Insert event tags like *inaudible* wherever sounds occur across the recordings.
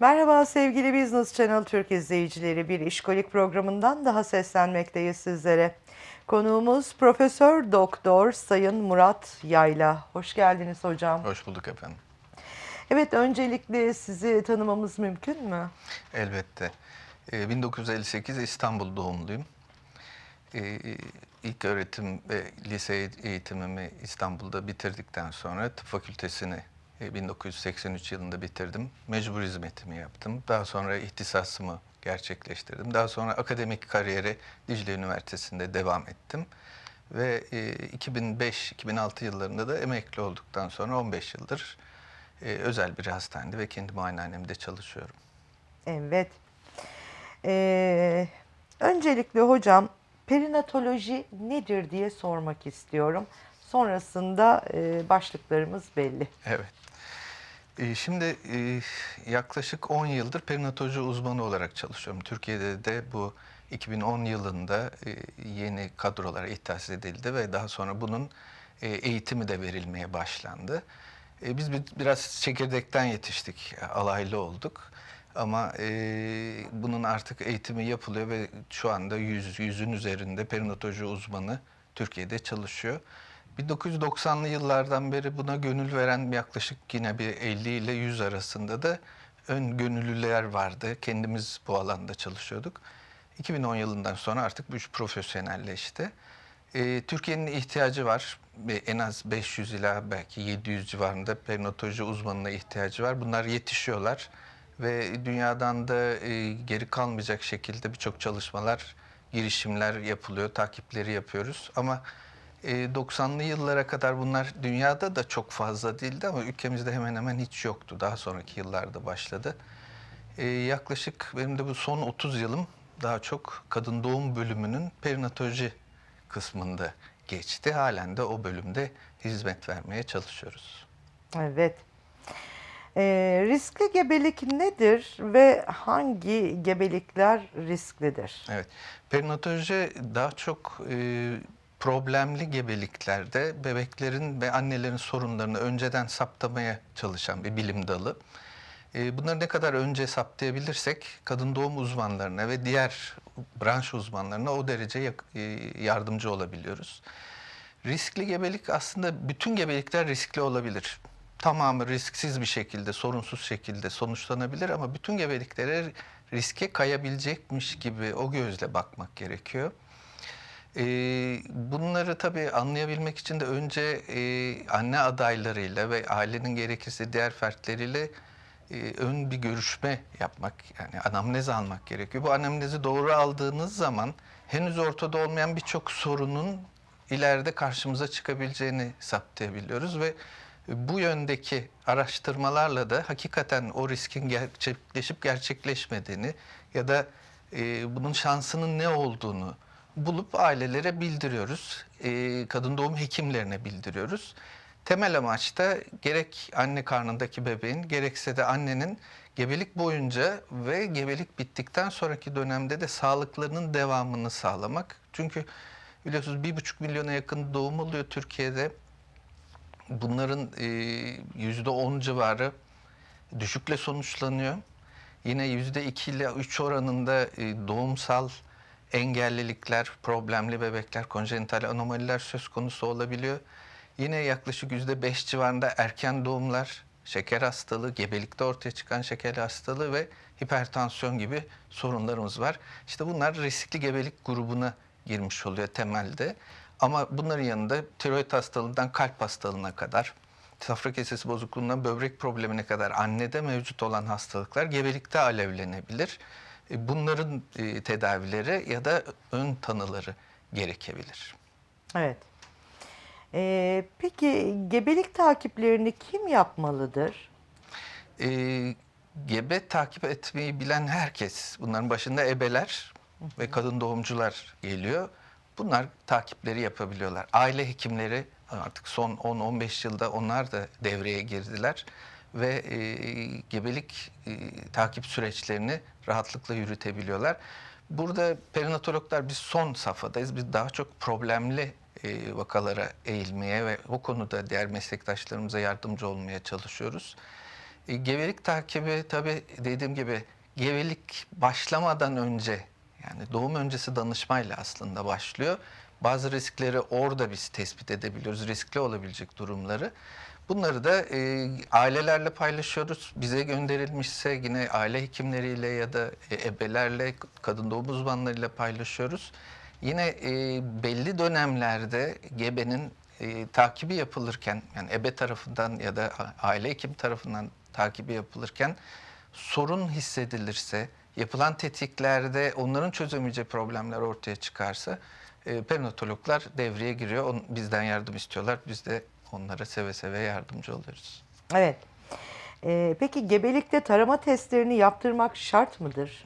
Merhaba sevgili Business Channel Türk izleyicileri. Bir işkolik programından daha seslenmekteyiz sizlere. Konuğumuz Profesör Doktor Sayın Murat Yayla. Hoş geldiniz hocam. Hoş bulduk efendim. Evet öncelikle sizi tanımamız mümkün mü? Elbette. Ee, 1958 İstanbul doğumluyum. Ee, ilk öğretim ve lise eğitimimi İstanbul'da bitirdikten sonra tıp fakültesini e, 1983 yılında bitirdim. Mecbur hizmetimi yaptım. Daha sonra ihtisasımı gerçekleştirdim. Daha sonra akademik kariyere Dicle Üniversitesi'nde devam ettim. Ve e, 2005-2006 yıllarında da emekli olduktan sonra 15 yıldır e, özel bir hastanede ve kendi muayenehanemde çalışıyorum. Evet. Ee, öncelikle hocam perinatoloji nedir diye sormak istiyorum. Sonrasında e, başlıklarımız belli. Evet. Ee, Şimdi e, yaklaşık 10 yıldır perinatoloji uzmanı olarak çalışıyorum. Türkiye'de de bu 2010 yılında e, yeni kadrolara ihtas edildi ve daha sonra bunun e, eğitimi de verilmeye başlandı. Biz bir- biraz çekirdekten yetiştik, alaylı olduk. Ama e, bunun artık eğitimi yapılıyor ve şu anda yüz, yüzün üzerinde perinatoloji uzmanı Türkiye'de çalışıyor. 1990'lı yıllardan beri buna gönül veren yaklaşık yine bir 50 ile 100 arasında da ön gönüllüler vardı. Kendimiz bu alanda çalışıyorduk. 2010 yılından sonra artık bu iş profesyonelleşti. Ee, Türkiye'nin ihtiyacı var. Ve En az 500 ila belki 700 civarında perinatoloji uzmanına ihtiyacı var. Bunlar yetişiyorlar ve dünyadan da e, geri kalmayacak şekilde birçok çalışmalar, girişimler yapılıyor, takipleri yapıyoruz. Ama 90'lı yıllara kadar bunlar dünyada da çok fazla değildi ama ülkemizde hemen hemen hiç yoktu. Daha sonraki yıllarda başladı. E, yaklaşık benim de bu son 30 yılım daha çok kadın doğum bölümünün perinatoloji kısmında geçti. Halen de o bölümde hizmet vermeye çalışıyoruz. Evet. Ee, riskli gebelik nedir ve hangi gebelikler risklidir? Evet. Perinatoloji daha çok e, problemli gebeliklerde bebeklerin ve annelerin sorunlarını önceden saptamaya çalışan bir bilim dalı. E, bunları ne kadar önce saptayabilirsek kadın doğum uzmanlarına ve diğer branş uzmanlarına o derece e, yardımcı olabiliyoruz. Riskli gebelik aslında bütün gebelikler riskli olabilir. Tamamı risksiz bir şekilde, sorunsuz şekilde sonuçlanabilir ama bütün gebeliklere riske kayabilecekmiş gibi o gözle bakmak gerekiyor. Ee, bunları tabii anlayabilmek için de önce e, anne adaylarıyla ve ailenin gerekirse diğer fertleriyle e, ön bir görüşme yapmak, yani anamnez almak gerekiyor. Bu anamnezi doğru aldığınız zaman henüz ortada olmayan birçok sorunun ileride karşımıza çıkabileceğini saptayabiliyoruz ve bu yöndeki araştırmalarla da hakikaten o riskin gerçekleşip gerçekleşmediğini ya da e, bunun şansının ne olduğunu bulup ailelere bildiriyoruz. E, kadın doğum hekimlerine bildiriyoruz. Temel amaç da gerek anne karnındaki bebeğin gerekse de annenin gebelik boyunca ve gebelik bittikten sonraki dönemde de sağlıklarının devamını sağlamak. Çünkü biliyorsunuz bir buçuk milyona yakın doğum oluyor Türkiye'de. Bunların e, yüzde on civarı düşükle sonuçlanıyor. Yine yüzde iki ile üç oranında e, doğumsal engellilikler, problemli bebekler, konjenital anomaliler söz konusu olabiliyor. Yine yaklaşık yüzde beş civarında erken doğumlar, şeker hastalığı, gebelikte ortaya çıkan şeker hastalığı ve hipertansiyon gibi sorunlarımız var. İşte bunlar riskli gebelik grubuna girmiş oluyor temelde. Ama bunların yanında tiroid hastalığından kalp hastalığına kadar, safra kesesi bozukluğundan böbrek problemine kadar annede mevcut olan hastalıklar gebelikte alevlenebilir. E, Bunların e, tedavileri ya da ön tanıları gerekebilir. Evet. Ee, peki gebelik takiplerini kim yapmalıdır? E, gebe takip etmeyi bilen herkes, bunların başında ebeler ve kadın doğumcular geliyor. Bunlar takipleri yapabiliyorlar. Aile hekimleri artık son 10-15 yılda onlar da devreye girdiler ve e, gebelik e, takip süreçlerini rahatlıkla yürütebiliyorlar. Burada perinatologlar biz son safhadayız. Biz daha çok problemli e, vakalara eğilmeye ve o konuda diğer meslektaşlarımıza yardımcı olmaya çalışıyoruz. E, gebelik takibi tabii dediğim gibi gebelik başlamadan önce yani doğum öncesi danışmayla aslında başlıyor. Bazı riskleri orada biz tespit edebiliyoruz. Riskli olabilecek durumları. Bunları da e, ailelerle paylaşıyoruz. Bize gönderilmişse yine aile hekimleriyle ya da e, ebelerle, kadın doğum uzmanlarıyla paylaşıyoruz. Yine e, belli dönemlerde gebenin e, takibi yapılırken yani ebe tarafından ya da aile hekim tarafından takibi yapılırken sorun hissedilirse, yapılan tetiklerde onların çözemeyeceği problemler ortaya çıkarsa e, perinatologlar devreye giriyor. On, bizden yardım istiyorlar. Biz de onlara seve seve yardımcı oluyoruz. Evet. Ee, peki gebelikte tarama testlerini yaptırmak şart mıdır?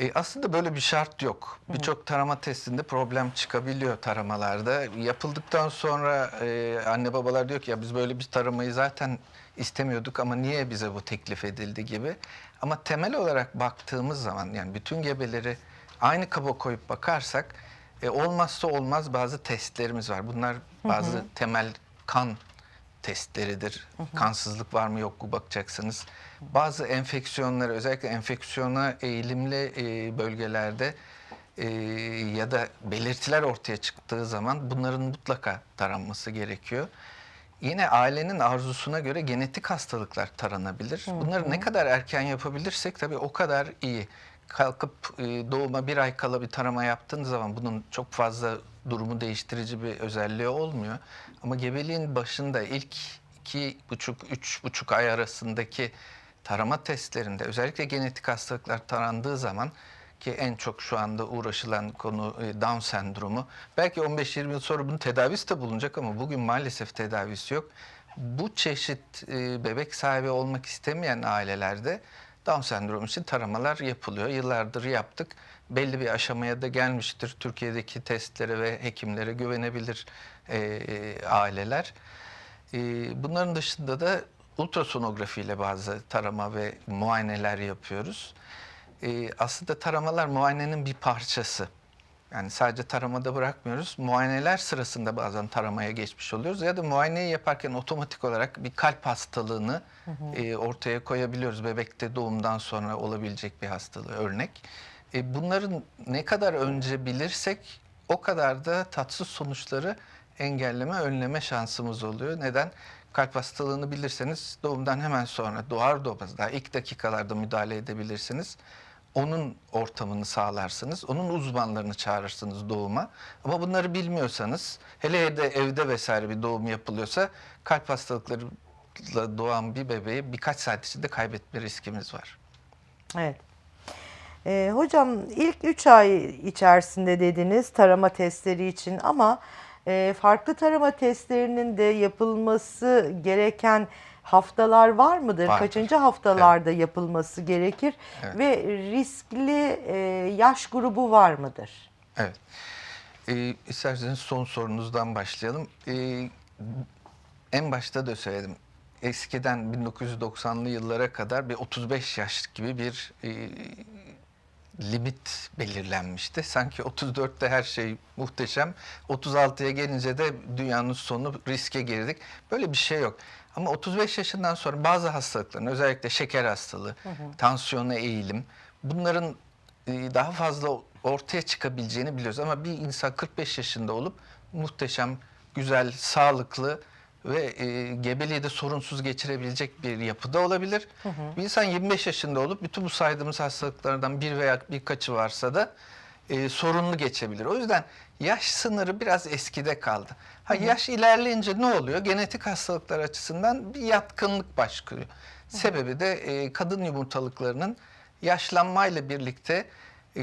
E, aslında böyle bir şart yok. Birçok tarama testinde problem çıkabiliyor taramalarda. Yapıldıktan sonra e, anne babalar diyor ki ya biz böyle bir taramayı zaten istemiyorduk ama niye bize bu teklif edildi gibi. Ama temel olarak baktığımız zaman yani bütün gebeleri aynı kaba koyup bakarsak e, olmazsa olmaz bazı testlerimiz var. Bunlar bazı temel kan testleridir. Kansızlık var mı yok mu bakacaksınız. Bazı enfeksiyonları özellikle enfeksiyona eğilimli e, bölgelerde e, ya da belirtiler ortaya çıktığı zaman bunların mutlaka taranması gerekiyor. Yine ailenin arzusuna göre genetik hastalıklar taranabilir. Bunları ne kadar erken yapabilirsek tabii o kadar iyi. Kalkıp e, doğuma bir ay kala bir tarama yaptığınız zaman bunun çok fazla durumu değiştirici bir özelliği olmuyor. Ama gebeliğin başında ilk iki buçuk, üç buçuk ay arasındaki tarama testlerinde özellikle genetik hastalıklar tarandığı zaman ki en çok şu anda uğraşılan konu e, Down sendromu. Belki 15-20 yıl sonra bunun tedavisi de bulunacak ama bugün maalesef tedavisi yok. Bu çeşit e, bebek sahibi olmak istemeyen ailelerde Down sendromu için taramalar yapılıyor. Yıllardır yaptık. Belli bir aşamaya da gelmiştir. Türkiye'deki testlere ve hekimlere güvenebilir e, aileler. E, bunların dışında da ultrasonografi ile bazı tarama ve muayeneler yapıyoruz. E, aslında taramalar muayenenin bir parçası. Yani sadece taramada bırakmıyoruz. Muayeneler sırasında bazen taramaya geçmiş oluyoruz ya da muayeneyi yaparken otomatik olarak bir kalp hastalığını e, ortaya koyabiliyoruz. Bebekte doğumdan sonra olabilecek bir hastalığı örnek. E, bunların ne kadar önce bilirsek o kadar da tatsız sonuçları engelleme, önleme şansımız oluyor. Neden? Kalp hastalığını bilirseniz doğumdan hemen sonra doğar doğmaz daha ilk dakikalarda müdahale edebilirsiniz. Onun ortamını sağlarsınız. Onun uzmanlarını çağırırsınız doğuma. Ama bunları bilmiyorsanız hele hele evde vesaire bir doğum yapılıyorsa kalp hastalıklarıyla doğan bir bebeği birkaç saat içinde kaybetme riskimiz var. Evet. Ee, hocam ilk 3 ay içerisinde dediniz tarama testleri için ama farklı tarama testlerinin de yapılması gereken haftalar var mıdır? Vardır. Kaçıncı haftalarda yapılması gerekir? Evet. Ve riskli e, yaş grubu var mıdır? Evet. Ee, isterseniz son sorunuzdan başlayalım. Ee, en başta da söyledim. Eskiden 1990'lı yıllara kadar bir 35 yaş gibi bir e, limit belirlenmişti. Sanki 34'te her şey muhteşem. 36'ya gelince de dünyanın sonu riske girdik. Böyle bir şey yok. Ama 35 yaşından sonra bazı hastalıkların özellikle şeker hastalığı, tansiyona eğilim bunların e, daha fazla ortaya çıkabileceğini biliyoruz. Ama bir insan 45 yaşında olup muhteşem, güzel, sağlıklı ve e, gebeliği de sorunsuz geçirebilecek bir yapıda olabilir. Bir insan 25 yaşında olup bütün bu saydığımız hastalıklardan bir veya birkaçı varsa da e, sorunlu geçebilir. O yüzden yaş sınırı biraz eskide kaldı. Ha yaş ilerleyince ne oluyor? Genetik hastalıklar açısından bir yatkınlık başlıyor. Sebebi de e, kadın yumurtalıklarının yaşlanmayla birlikte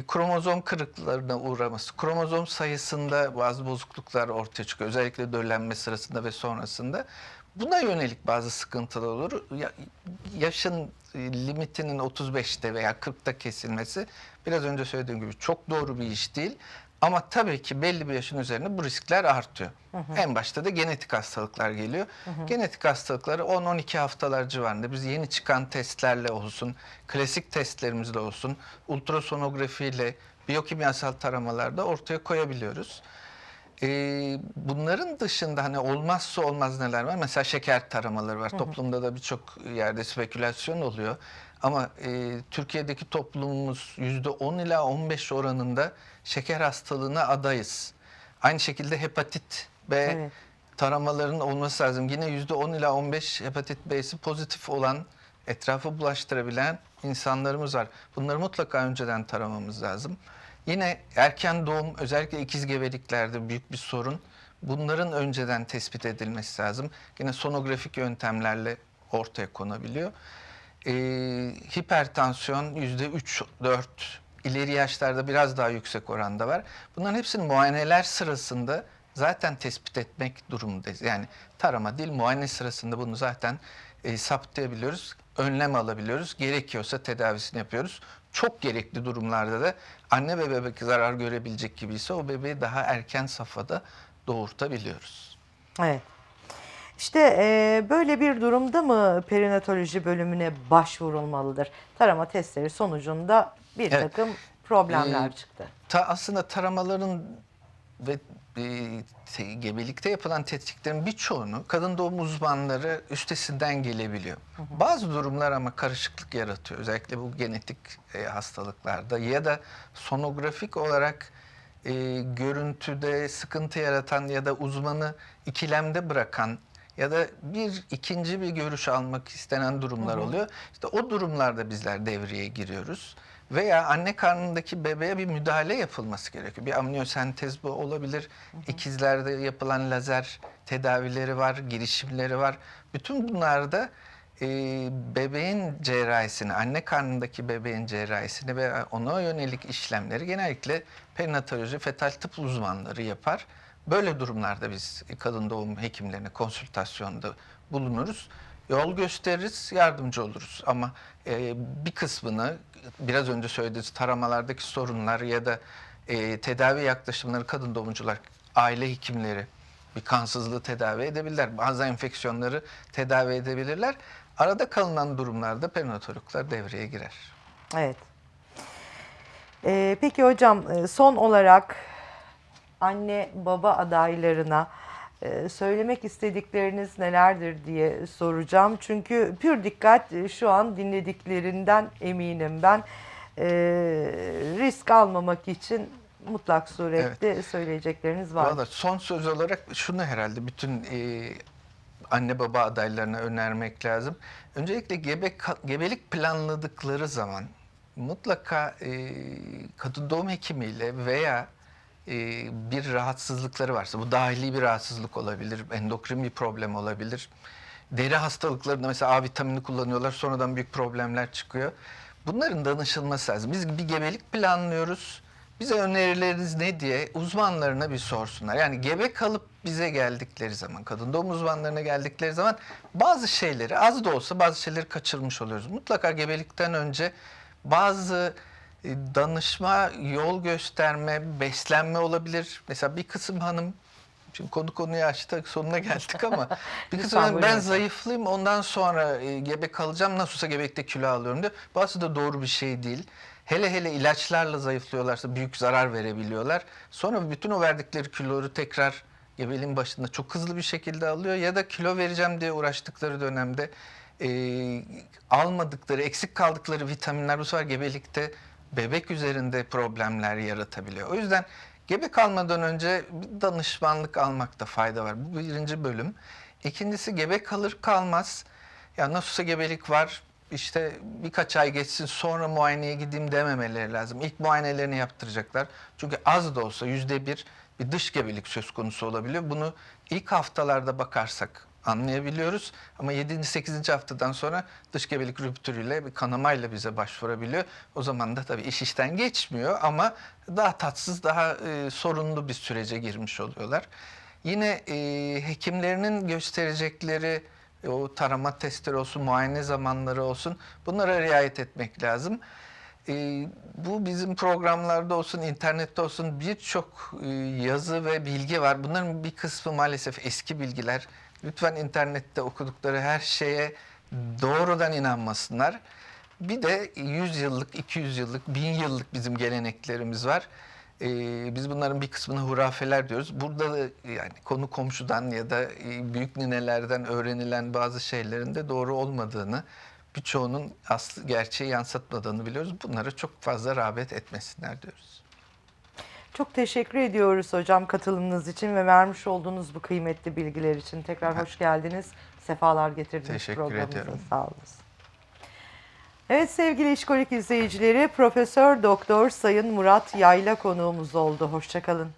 kromozom kırıklarına uğraması, kromozom sayısında bazı bozukluklar ortaya çıkıyor. Özellikle döllenme sırasında ve sonrasında. Buna yönelik bazı sıkıntılar olur. Ya- yaşın e, limitinin 35'te veya 40'ta kesilmesi biraz önce söylediğim gibi çok doğru bir iş değil. Ama tabii ki belli bir yaşın üzerinde bu riskler artıyor. En başta da genetik hastalıklar geliyor. Genetik hastalıkları 10-12 haftalar civarında biz yeni çıkan testlerle olsun, klasik testlerimizle olsun, ultrasonografiyle, biyokimyasal taramalarda ortaya koyabiliyoruz. E, bunların dışında hani olmazsa olmaz neler var? Mesela şeker taramaları var. Toplumda da birçok yerde spekülasyon oluyor. Ama e, Türkiye'deki toplumumuz %10 ila 15 oranında şeker hastalığına adayız. Aynı şekilde hepatit B Evet. taramaların olması lazım. Yine %10 ila 15 hepatit B'si pozitif olan, etrafı bulaştırabilen insanlarımız var. Bunları mutlaka önceden taramamız lazım. Yine erken doğum özellikle ikiz gebeliklerde büyük bir sorun. Bunların önceden tespit edilmesi lazım. Yine sonografik yöntemlerle ortaya konabiliyor. Ee, hipertansiyon %3-4 ileri yaşlarda biraz daha yüksek oranda var. Bunların hepsini muayeneler sırasında zaten tespit etmek durumundayız. Yani tarama değil muayene sırasında bunu zaten e, saptayabiliyoruz. Önlem alabiliyoruz. Gerekiyorsa tedavisini yapıyoruz. Çok gerekli durumlarda da anne ve bebek zarar görebilecek gibiyse o bebeği daha erken safhada doğurtabiliyoruz. Evet. İşte e, böyle bir durumda mı perinatoloji bölümüne başvurulmalıdır? Tarama testleri sonucunda bir Evet. takım problemler Ee, çıktı. Ta aslında taramaların ve e, te- gebelikte yapılan tetkiklerin birçoğunu kadın doğum uzmanları üstesinden gelebiliyor. Bazı durumlar ama karışıklık yaratıyor. Özellikle bu genetik e, hastalıklarda ya da sonografik olarak e, görüntüde sıkıntı yaratan ya da uzmanı ikilemde bırakan ya da bir ikinci bir görüş almak istenen durumlar oluyor. İşte o durumlarda bizler devreye giriyoruz. Veya anne karnındaki bebeğe bir müdahale yapılması gerekiyor. Bir amniyosentez bu olabilir. İkizlerde yapılan lazer tedavileri var, girişimleri var. Bütün bunlarda e, bebeğin cerrahisini, anne karnındaki bebeğin cerrahisini ve ona yönelik işlemleri genellikle perinatoloji, fetal tıp uzmanları yapar. Böyle durumlarda biz kadın doğum hekimlerine konsültasyonda bulunuruz. Yol gösteririz, yardımcı oluruz. Ama e, bir kısmını biraz önce söylediğiniz taramalardaki sorunlar ya da e, tedavi yaklaşımları kadın doğumcular, aile hekimleri bir kansızlığı tedavi edebilirler. Bazı enfeksiyonları tedavi edebilirler. Arada kalınan durumlarda perinatologlar devreye girer. Evet. Ee, peki hocam e, son olarak anne baba adaylarına e, söylemek istedikleriniz nelerdir diye soracağım. Çünkü pür dikkat e, şu an dinlediklerinden eminim ben. E, risk almamak için mutlak surette söyleyecekleriniz var. Valla son söz olarak şunu herhalde bütün e, anne baba adaylarına önermek lazım. Öncelikle gebe, gebelik planladıkları zaman mutlaka e, kadın doğum hekimiyle veya e, bir rahatsızlıkları varsa bu dahili bir rahatsızlık olabilir, endokrin bir problem olabilir. Deri hastalıklarında mesela A vitamini kullanıyorlar sonradan büyük problemler çıkıyor. Bunların danışılması lazım. Biz bir gebelik planlıyoruz. Bize önerileriniz ne diye uzmanlarına bir sorsunlar. Yani gebe kalıp bize geldikleri zaman, kadın doğum uzmanlarına geldikleri zaman bazı şeyleri az da olsa bazı şeyleri kaçırmış oluyoruz. Mutlaka gebelikten önce bazı danışma, yol gösterme, beslenme olabilir. Mesela bir kısım hanım Şimdi konu konuyu açtık sonuna geldik ama *laughs* bir kısım hanım, ben zayıflayayım ondan sonra e, gebe kalacağım nasıl olsa gebekte kilo alıyorum diyor. Bazı da doğru bir şey değil. Hele hele ilaçlarla zayıflıyorlarsa büyük zarar verebiliyorlar. Sonra bütün o verdikleri kiloları tekrar gebeliğin başında çok hızlı bir şekilde alıyor ya da kilo vereceğim diye uğraştıkları dönemde e, almadıkları, eksik kaldıkları vitaminler bu sefer gebelikte bebek üzerinde problemler yaratabiliyor. O yüzden gebe kalmadan önce bir danışmanlık almakta fayda var. Bu birinci bölüm. İkincisi gebe kalır kalmaz ya nasılsa gebelik var işte birkaç ay geçsin sonra muayeneye gideyim dememeleri lazım. İlk muayenelerini yaptıracaklar. Çünkü az da olsa yüzde bir bir dış gebelik söz konusu olabiliyor. Bunu ilk haftalarda bakarsak anlayabiliyoruz. Ama 7. 8. haftadan sonra dış gebelik rüptürüyle bir kanamayla bize başvurabiliyor. O zaman da tabii iş işten geçmiyor ama daha tatsız, daha e, sorunlu bir sürece girmiş oluyorlar. Yine e, hekimlerinin gösterecekleri e, o tarama testleri olsun, muayene zamanları olsun bunlara riayet etmek lazım. E, bu bizim programlarda olsun, internette olsun birçok e, yazı ve bilgi var. Bunların bir kısmı maalesef eski bilgiler. Lütfen internette okudukları her şeye doğrudan inanmasınlar. Bir de 100 yıllık, 200 yıllık, 1000 yıllık bizim geleneklerimiz var. E, biz bunların bir kısmına hurafeler diyoruz. Burada da yani konu komşudan ya da e, büyük ninelerden öğrenilen bazı şeylerin de doğru olmadığını, birçoğunun aslı gerçeği yansıtmadığını biliyoruz. Bunlara çok fazla rağbet etmesinler diyoruz. Çok teşekkür ediyoruz hocam katılımınız için ve vermiş olduğunuz bu kıymetli bilgiler için. Tekrar hoş geldiniz. Sefalar getirdiniz Teşekkür programımıza. ediyorum. Sağ olun. Evet sevgili İşkolik izleyicileri Profesör Doktor Sayın Murat Yayla konuğumuz oldu. Hoşçakalın.